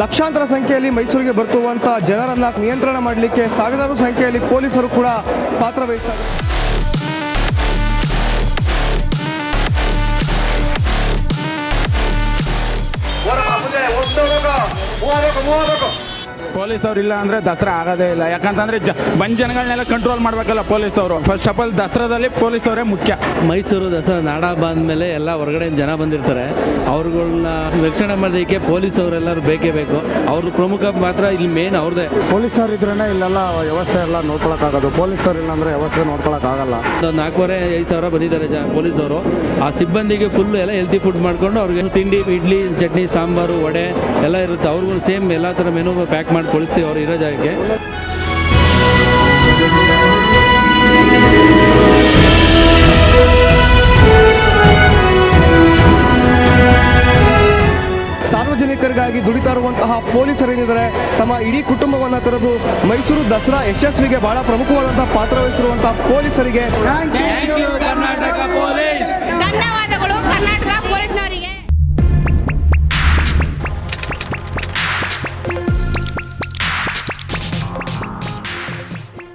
ಲಕ್ಷಾಂತರ ಸಂಖ್ಯೆಯಲ್ಲಿ ಮೈಸೂರಿಗೆ ಬರ್ತುವಂಥ ಜನರನ್ನ ನಿಯಂತ್ರಣ ಮಾಡಲಿಕ್ಕೆ ಸಾವಿರಾರು ಸಂಖ್ಯೆಯಲ್ಲಿ ಪೊಲೀಸರು ಕೂಡ ಪಾತ್ರ ವಹಿಸ್ತಾರೆ ಪೊಲೀಸ್ ಅವ್ರು ಇಲ್ಲ ಅಂದ್ರೆ ದಸರಾ ಆಗೋದೇ ಇಲ್ಲ. ಯಾಕಂತಂದ್ರೆ ಜ ಬಂದ್ ಜನಗಳನ್ನೆಲ್ಲ ಕಂಟ್ರೋಲ್ ಮಾಡ್ಬೇಕಲ್ಲ ಪೊಲೀಸ್ ಅವರು. ಫಸ್ಟ್ ಆಫ್ ಆಲ್ ದಸರಾದಲ್ಲಿ ಪೊಲೀಸ್ ಅವರೇ ಮುಖ್ಯ. ಮೈಸೂರು ದಸರಾ ನಾಡ ಬಂದಮೇಲೆ ಎಲ್ಲ ಹೊರಗಡೆ ಜನ ಬಂದಿರ್ತಾರೆ. ಅವ್ರುಗಳ್ನ ರಕ್ಷಣೆ ಮಾಡೋದಕ್ಕೆ ಪೊಲೀಸ್ ಅವರೆಲ್ಲರೂ ಬೇಕೇ ಬೇಕು. ಅವ್ರ ಪ್ರಮುಖ ಮಾತ್ರ ಇಲ್ಲಿ ಮೇನ್ ಅವ್ರದ್ದೇ. ಪೊಲೀಸರು ಇದ್ರೇ ಇಲ್ಲೆಲ್ಲ ವ್ಯವಸ್ಥೆ ಎಲ್ಲ ನೋಡ್ಕೊಳಕ್ಕಾಗೋದು. ಪೊಲೀಸರು ಇಲ್ಲ ಅಂದರೆ ವ್ಯವಸ್ಥೆ ನೋಡ್ಕೊಳಕ್ಕಾಗಲ್ಲ. ಒಂದು ನಾಲ್ಕೂವರೆ ಐದು ಸಾವಿರ ಬಂದಿದ್ದಾರೆ ಜ ಪೊಲೀಸವರು ಆ ಸಿಬ್ಬಂದಿಗೆ ಫುಲ್ ಎಲ್ಲ ಹೆಲ್ತಿ ಫುಡ್ ಮಾಡ್ಕೊಂಡು ಅವ್ರಿಗೆ ತಿಂಡಿ ಇಡ್ಲಿ ಚಟ್ನಿ ಸಾಂಬಾರು ವಡೆ ಎಲ್ಲ ಇರುತ್ತೆ. ಅವ್ರಿಗೂ ಸೇಮ್ ಎಲ್ಲ ಥರ ಮೆನು ಪ್ಯಾಕ್ ಮಾಡಿ ಕಳಿಸ್ತೀವಿ ಅವ್ರು ಇರೋ ಜಾಗಕ್ಕೆ. ಸಾರ್ವಜನಿಕರಿಗಾಗಿ ದುಡಿತಾ ಇರುವಂತಹ ಪೊಲೀಸರೇನಿದ್ದಾರೆ ತಮ್ಮ ಇಡೀ ಕುಟುಂಬವನ್ನು ತೊರೆದು ಮೈಸೂರು ದಸರಾ ಯಶಸ್ವಿಗೆ ಬಹಳ ಪ್ರಮುಖವಾದಂತಹ ಪಾತ್ರ ವಹಿಸಿರುವಂತಹ ಪೊಲೀಸರಿಗೆ